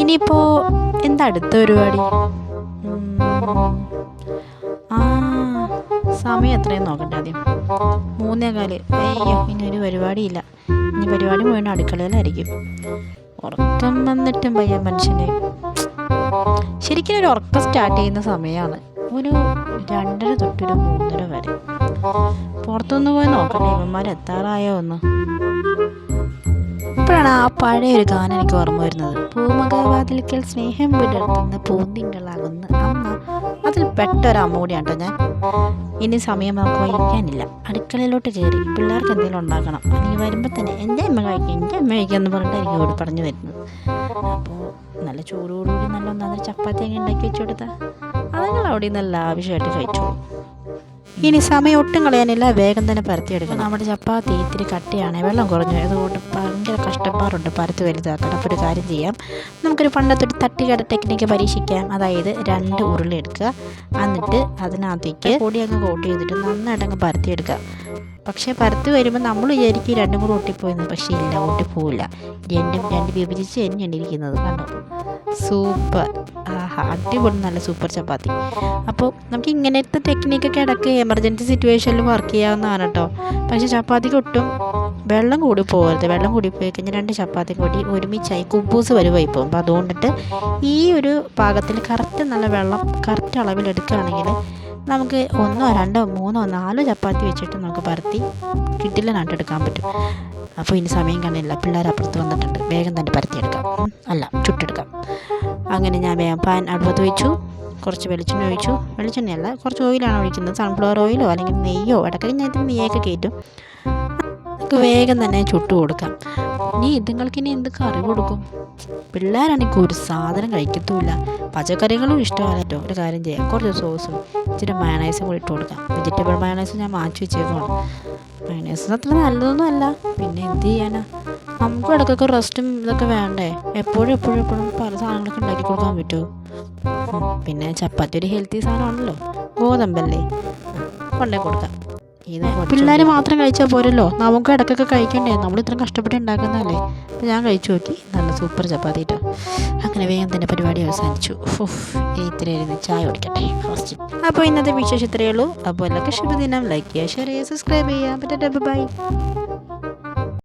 ഇനിയിപ്പോൾ എന്താ അടുത്ത പരിപാടി? ആ സമയം എത്രയും നോക്കണ്ട ആദ്യം. മൂന്നേ കാൽ അയ്യോ ഇനി ഒരു പരിപാടിയില്ല. ഇനി പരിപാടി മുഴുവൻ അടുക്കളയിലായിരിക്കും. ഉറക്കം വന്നിട്ടും പയ്യ മനുഷ്യനെ. ശരിക്കും ഒരു ഉറക്കം സ്റ്റാർട്ട് ചെയ്യുന്ന സമയമാണ് ഒരു രണ്ടര തൊട്ടൊരു മൂന്നര വരെ. പുറത്തൊന്ന് പോയി നോക്കട്ടെ ഇവന്മാർ എത്താറായോ ഒന്ന് ഇപ്പോഴാണ് ആ പഴയ ഒരു ഗാനം എനിക്ക് ഓർമ്മ വരുന്നത്. പൂമകവാതിൽക്കൽ സ്നേഹം വിടർത്തുന്ന പൂന്തിങ്കളാകുന്ന അമ്മ. അതിൽ പെട്ട ഒരു കേട്ടോ ഞാൻ. ഇനി സമയം നമുക്ക് വഹിക്കാനില്ല. അടുക്കളയിലോട്ട് കയറി പിള്ളേർക്ക് എന്തെങ്കിലും ഉണ്ടാക്കണം. അല്ലെങ്കിൽ വരുമ്പോൾ തന്നെ എന്റെ അമ്മ കഴിക്കും എന്റെ അമ്മ കഴിക്കുക എന്ന് പറഞ്ഞിട്ടായിരിക്കും ഇവിടെ പറഞ്ഞു വരുന്നത് അപ്പോൾ നല്ല ചൂടോടുകൂടി നല്ല ഒന്നാമത് ചപ്പാത്തി അങ്ങ് ഉണ്ടാക്കി വെച്ചു കൊടുത്താൽ അതുങ്ങൾ അവിടെ നല്ല ആവശ്യമായിട്ട് കഴിച്ചോളും. ഇനി സമയം ഒട്ടും കളയാനില്ല. വേഗം തന്നെ പരത്തിയെടുക്കണം നമ്മുടെ ചപ്പാത്തി ഇത്തിരി കട്ടിയാണ്. വെള്ളം കുറഞ്ഞു. അതുകൊണ്ട് ഭയങ്കര കഷ്ടപ്പാടുണ്ട് പരത്തി വലുതാക്കാൻ. അപ്പോൾ ഒരു കാര്യം ചെയ്യാം. നമുക്കൊരു പണ്ടത്തെ ഒരു തട്ടുകട ടെക്നിക്ക് പരീക്ഷിക്കാം. അതായത് രണ്ട് ഉരുളി എടുക്കുക. എന്നിട്ട് അതിനകത്തേക്ക് പൊടി അങ്ങ് കോട്ട് ചെയ്തിട്ട് നന്നായിട്ട് അങ്ങ് പരത്തിയെടുക്കുക പക്ഷേ പരത്തി വരുമ്പോൾ നമ്മൾ വിചാരിക്കും രണ്ടും കൂടെ ഒട്ടിപ്പോയെന്ന്. പക്ഷേ ഇല്ല ഒട്ടിപ്പോവില്ല. രണ്ടും രണ്ട് വിഭജിച്ച് തന്നെയാണ് ഇരിക്കുന്നത് കണ്ടോ? സൂപ്പർ. ആഹാ അടിപൊളി നല്ല സൂപ്പർ ചപ്പാത്തി. അപ്പോൾ നമുക്ക് ഇങ്ങനത്തെ ടെക്നിക്കൊക്കെ ഇടയ്ക്ക് എമർജൻസി സിറ്റുവേഷനിൽ വർക്ക് ചെയ്യാവുന്നതാണ് കേട്ടോ. പക്ഷേ ചപ്പാത്തിക്ക് ഒട്ടും വെള്ളം കൂടി പോകരുത്. വെള്ളം കൂടി പോയി കഴിഞ്ഞാൽ രണ്ട് ചപ്പാത്തി കൂടി ഒരുമിച്ചായി കുബൂസ് വരുവായി പോകും. അപ്പോൾ അതുകൊണ്ടിട്ട് ഈ ഒരു പാകത്തിൽ കറക്റ്റ് നല്ല വെള്ളം കറക്റ്റ് അളവിൽ എടുക്കുകയാണെങ്കിൽ നമുക്ക് ഒന്നോ രണ്ടോ മൂന്നോ നാലോ ചപ്പാത്തി വെച്ചിട്ട് നമുക്ക് പരത്തി കിട്ടില്ല നട്ടെടുക്കാൻ പറ്റും. അപ്പോൾ ഇനി സമയം കാണില്ല പിള്ളേർ അപ്പുറത്ത് വന്നിട്ടുണ്ട്. വേഗം തന്നെ പരത്തിയെടുക്കാം. അല്ല ചുട്ടെടുക്കാം. അങ്ങനെ ഞാൻ വേഗം പാൻ അടുപ്പത്ത് വെച്ചു. കുറച്ച് വെളിച്ചെണ്ണ ഒഴിച്ചു. വെളിച്ചെണ്ണയല്ല കുറച്ച് ഓയിലാണ് ഒഴിക്കുന്നത്. സൺഫ്ലവർ ഓയിലോ അല്ലെങ്കിൽ നെയ്യോ ഇടയ്ക്ക് ഞാൻ നെയ്യൊക്കെ കയറ്റും. നമുക്ക് വേഗം തന്നെ ചുട്ടു കൊടുക്കാം. നീ ഇതുങ്ങൾക്ക് ഇനി എന്ത് കറി കൊടുക്കും? പിള്ളേരാണെങ്കിൽ ഒരു സാധനം കഴിക്കത്തുമില്ല. പച്ചക്കറികളും ഇഷ്ടമല്ല ഒരു കാര്യം ചെയ്യാം. കുറച്ച് സോസും ഇച്ചിരി മയണൈസും കൂടി ഇട്ട് കൊടുക്കാം. വെജിറ്റബിൾ മയണൈസ് ഞാൻ മാറ്റി വെച്ചേക്കുവാണ്. മയണൈസ് അത്ര നല്ലതൊന്നും അല്ല. പിന്നെ എന്ത് ചെയ്യാനാ? നമുക്ക് ഇടയ്ക്കൊക്കെ റെസ്റ്റും ഇതൊക്കെ വേണ്ടേ? എപ്പോഴും എപ്പോഴും എപ്പോഴും പല സാധനങ്ങളൊക്കെ ഉണ്ടാക്കി കൊടുക്കാൻ പറ്റുമോ? പിന്നെ ചപ്പാത്തി ഒരു ഹെൽത്തി സാധനമാണല്ലോ. ഗോതമ്പല്ലേ? കൊണ്ടേ കൊടുക്കാം. പിള്ളേർ മാത്രം കഴിച്ചാൽ പോരല്ലോ. നമുക്ക് ഇടയ്ക്കൊക്കെ കഴിക്കണ്ടേ? നമ്മൾ ഇത്രയും കഷ്ടപ്പെട്ട് ഉണ്ടാക്കുന്നതല്ലേ? അപ്പോൾ ഞാൻ കഴിച്ചു നോക്കി. നല്ല സൂപ്പർ ചപ്പാത്തി കേട്ടോ അങ്ങനെ വേഗം തന്നെ പരിപാടി അവസാനിച്ചു. ഇത്രയായിരുന്നു ചായ കുടിക്കട്ടെ. ഫസ്റ്റ്. അപ്പോൾ ഇന്നത്തെ വിശേഷം ഇത്രയേ ഉള്ളൂ. അപ്പോൾ എല്ലാവർക്കും ശുഭദിനം. ലൈക്ക് ചെയ്യുക ഷെയർ ചെയ്യുക സബ്സ്ക്രൈബ് ചെയ്യുക. ബൈ